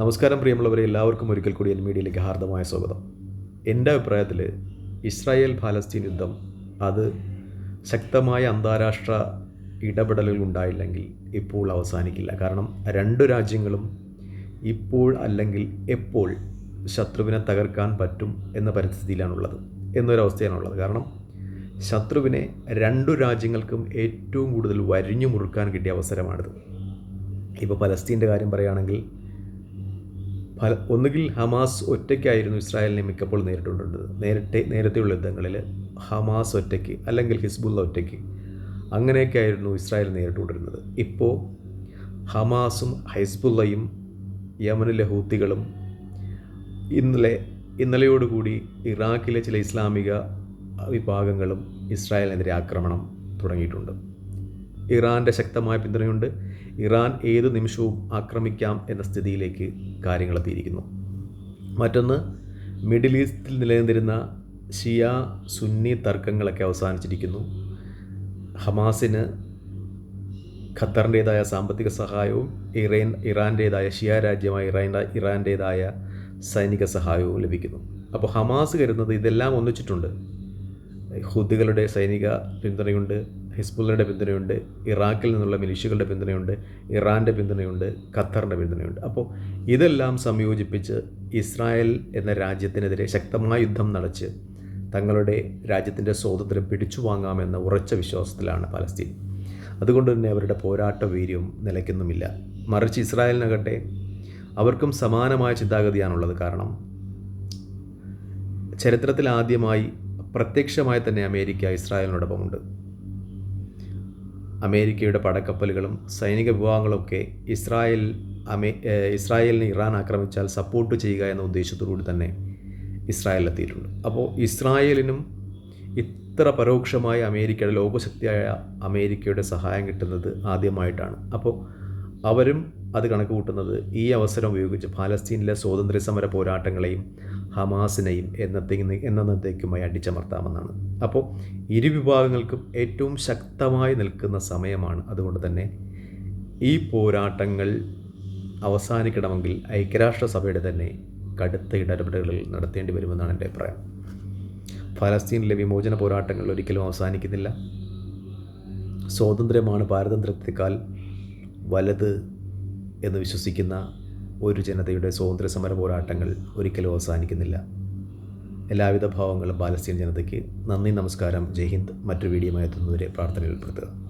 നമസ്കാരം പ്രിയമുള്ളവരെ എല്ലാവർക്കും ഒരിക്കൽ കൂടി എൻ മീഡിയയിലേക്ക് ഹാർദമായ സ്വാഗതം. എന്റെ അഭിപ്രായത്തിൽ ഇസ്രായേൽ ഫലസ്തീൻ യുദ്ധം അത് ശക്തമായ അന്താരാഷ്ട്ര ഇടപെടലുകൾ ഉണ്ടായില്ലെങ്കിൽ ഇപ്പോൾ അവസാനിക്കില്ല. കാരണം രണ്ട് രാജ്യങ്ങളും ഇപ്പോൾ അല്ലെങ്കിൽ എപ്പോൾ ശത്രുവിനെ തകർക്കാൻ പറ്റും എന്ന പരിസ്ഥിതിയിലാണുള്ളത് എന്നൊരവസ്ഥയാണുള്ളത്. കാരണം ശത്രുവിനെ രണ്ടു രാജ്യങ്ങൾക്കും ഏറ്റവും കൂടുതൽ വരിഞ്ഞു മുറുക്കാൻ കിട്ടിയ അവസരമാണിത്. ഇപ്പോൾ പലസ്തീന്റെ കാര്യം പറയുകയാണെങ്കിൽ ഫല ഒന്നുകിൽ ഹമാസ് ഒറ്റയ്ക്കായിരുന്നു ഇസ്രായേലിനെ മിക്കപ്പോൾ നേരിട്ടുകൊണ്ടിരുന്നത്. നേരത്തെ നേരത്തെയുള്ള യുദ്ധങ്ങളിൽ ഹമാസ് ഒറ്റയ്ക്ക് അല്ലെങ്കിൽ ഹിസ്ബുള്ള ഒറ്റയ്ക്ക് അങ്ങനെയൊക്കെ ആയിരുന്നു ഇസ്രായേൽ നേരിട്ടുകൊണ്ടിരുന്നത്. ഇപ്പോൾ ഹമാസും ഹൈസ്ബുള്ളയും യമനിലെ ഹൂത്തികളും ഇന്നലെ ഇന്നലെയോടുകൂടി ഇറാഖിലെ ചില ഇസ്ലാമിക വിഭാഗങ്ങളും ഇസ്രായേലിനെതിരെ ആക്രമണം തുടങ്ങിയിട്ടുണ്ട്. ഇറാന്റെ ശക്തമായ പിന്തുണയുണ്ട്. ഇറാൻ ഏത് നിമിഷവും ആക്രമിക്കാം എന്ന സ്ഥിതിയിലേക്ക് കാര്യങ്ങൾ എത്തിയിരിക്കുന്നു. മറ്റൊന്ന് മിഡിൽ ഈസ്റ്റിൽ നിലനിന്നിരുന്ന ഷിയ സുന്നി തർക്കങ്ങളൊക്കെ അവസാനിച്ചിരിക്കുന്നു. ഹമാസിന് ഖത്തറിന്റേതായ സാമ്പത്തിക സഹായവും ഇറൈൻ ഇറാന്റേതായ ഷിയ രാജ്യമായ ഇറാന്റെ ഇറാന്റേതായ സൈനിക സഹായവും ലഭിക്കുന്നു. അപ്പോൾ ഹമാസ് കരുതുന്നത് ഇതെല്ലാം ഒന്നിച്ചിട്ടുണ്ട്. ഹുദികളുടെ സൈനിക പിന്തുണയുണ്ട് ഹിസ്ബുള്ളയുടെ പിന്തുണയുണ്ട് ഇറാഖിൽ നിന്നുള്ള മിലിഷ്യകളുടെ പിന്തുണയുണ്ട് ഇറാന്റെ പിന്തുണയുണ്ട് ഖത്തറിന്റെ പിന്തുണയുണ്ട്. അപ്പോൾ ഇതെല്ലാം സംയോജിപ്പിച്ച് ഇസ്രായേൽ എന്ന രാജ്യത്തിനെതിരെ ശക്തമായ യുദ്ധം നടച്ച് തങ്ങളുടെ രാജ്യത്തിന്റെ സ്വാതന്ത്ര്യം പിടിച്ചു വാങ്ങാമെന്ന ഉറച്ച വിശ്വാസത്തിലാണ് പലസ്തീൻ അതുകൊണ്ട് തന്നെ അവരുടെ പോരാട്ട വീര്യം നിലയ്ക്കുന്നുമില്ല. മറിച്ച് ഇസ്രായേലിനകട്ടെ അവർക്കും സമാനമായ ചിന്താഗതിയാണുള്ളത് കാരണം ചരിത്രത്തിൽ ആദ്യമായി പ്രത്യക്ഷമായി തന്നെ അമേരിക്ക ഇസ്രായേലിനോടൊപ്പമുണ്ട്. അമേരിക്കയുടെ പടക്കപ്പലുകളും സൈനിക വിഭാഗങ്ങളൊക്കെ ഇസ്രായേൽ അമേ ഇസ്രായേലിനെ ഇറാൻ ആക്രമിച്ചാൽ സപ്പോർട്ട് ചെയ്യുക എന്ന ഉദ്ദേശത്തോടുകൂടി തന്നെ ഇസ്രായേലിലെത്തിയിട്ടുണ്ട്. അപ്പോൾ ഇസ്രായേലിനും ഇത്ര പരോക്ഷമായി അമേരിക്കയുടെ ലോകശക്തിയായ അമേരിക്കയുടെ സഹായം കിട്ടുന്നത് ആദ്യമായിട്ടാണ്. അപ്പോൾ അവരും അത് കണക്ക് കൂട്ടുന്നത് ഈ അവസരം ഉപയോഗിച്ച് ഫലസ്തീനിലെ സ്വാതന്ത്ര്യ സമര പോരാട്ടങ്ങളെയും ഹമാസിനെയും എന്നത്തേക്ക് എന്നത്തേക്കുമായി അടിച്ചമർത്താമെന്നാണ്. അപ്പോൾ ഇരു വിഭാഗങ്ങൾക്കും ഏറ്റവും ശക്തമായി നിൽക്കുന്ന സമയമാണ്. അതുകൊണ്ട് തന്നെ ഈ പോരാട്ടങ്ങൾ അവസാനിക്കണമെങ്കിൽ ഐക്യരാഷ്ട്രസഭയുടെ തന്നെ കടുത്ത ഇടപെടലുകൾ നടത്തേണ്ടി വരുമെന്നാണ് എന്റെ അഭിപ്രായം. ഫലസ്തീനിലെ വിമോചന പോരാട്ടങ്ങൾ ഒരിക്കലും അവസാനിക്കുന്നില്ല. സ്വാതന്ത്ര്യമാണ് പാരതന്ത്ര്യത്തെക്കാൾ വലത് എന്ന് വിശ്വസിക്കുന്ന ഒരു ജനതയുടെ സ്വാതന്ത്ര്യ സമര പോരാട്ടങ്ങൾ ഒരിക്കലും അവസാനിക്കുന്നില്ല. എല്ലാവിധ ഭാവങ്ങളും പാലസ്തീൻ ജനതയ്ക്ക് നന്ദി നമസ്കാരം. ജയ് ഹിന്ദ്. മറ്റൊരു വീഡിയോമായി എത്തുന്നവരെ പ്രാർത്ഥനയിൽ ഉൾപ്പെടുത്തുക.